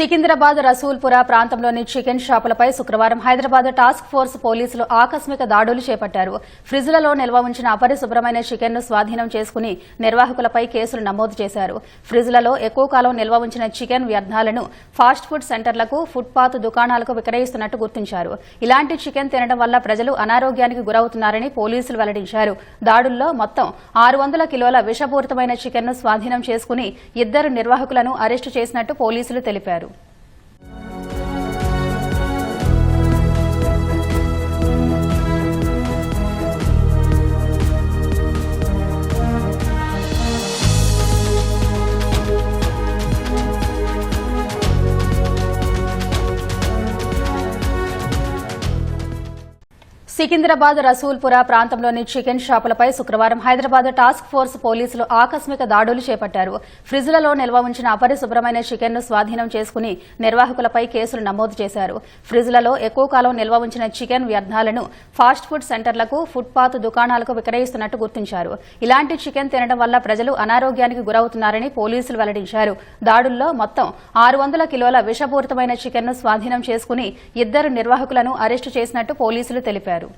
సికింద్రాబాద్ రసూల్పుర ప్రాంతంలోని చికెన్ షాపులపై శుక్రవారం Hyderabad task force పోలీసులు ఆకస్మిక దాడులు చేపట్టారు. ఫ్రిజ్లలో నిల్వ ఉంచిన అపరిశుభ్రమైన చికెన్ను స్వాధీనం చేసుకుని నిర్వాహకులపై కేసులు నమోదు చేశారు. ఫ్రిజ్లలో ఎక్కువ కాలం నిల్వ ఉంచిన చికెన్ వ్యర్థాలను ఫాస్ట్ ఫుడ్ సెంటర్లకు ఫుట్పాత్ దుకాణాలకు విక్రయిస్తున్నట్టు గుర్తించారు. ఇలాంటి చికెన్ తినడం వల్ల ప్రజలు అనారోగ్యానికి గురవుతున్నారని పోలీసులు వెల్లడించారు. దాడుల్లో మొత్తం ఆరు వందల కిలోల విషపూరితమైన చికెన్ను స్వాధీనం చేసుకుని ఇద్దరు నిర్వాహకులను అరెస్టు చేసినట్టు పోలీసులు తెలిపారు. సికింద్రాబాద్ రసూల్పుర ప్రాంతంలోని చికెన్ షాపులపై శుక్రవారం హైదరాబాద్ టాస్క్ ఫోర్స్ పోలీసులు ఆకస్మిక దాడులు చేపట్టారు. ఫ్రిజ్లలో నిల్వ ఉంచిన అపరిశుభ్రమైన చికెన్ను స్వాధీనం చేసుకుని నిర్వాహకులపై కేసులు నమోదు చేశారు. ఫ్రిజ్లలో ఎక్కువ కాలం నిల్వ ఉంచిన చికెన్ వ్యర్థాలను ఫాస్ట్ ఫుడ్ సెంటర్లకు ఫుట్పాత్ దుకాణాలకు విక్రయిస్తున్నట్టు గుర్తించారు. ఇలాంటి చికెన్ తినడం వల్ల ప్రజలు అనారోగ్యానికి గురవుతున్నారని పోలీసులు వెల్లడించారు. దాడుల్లో మొత్తం ఆరు వందల కిలోల విషపూరితమైన చికెన్ను స్వాధీనం చేసుకుని ఇద్దరు నిర్వాహకులను అరెస్టు చేసినట్టు పోలీసులు తెలిపారు.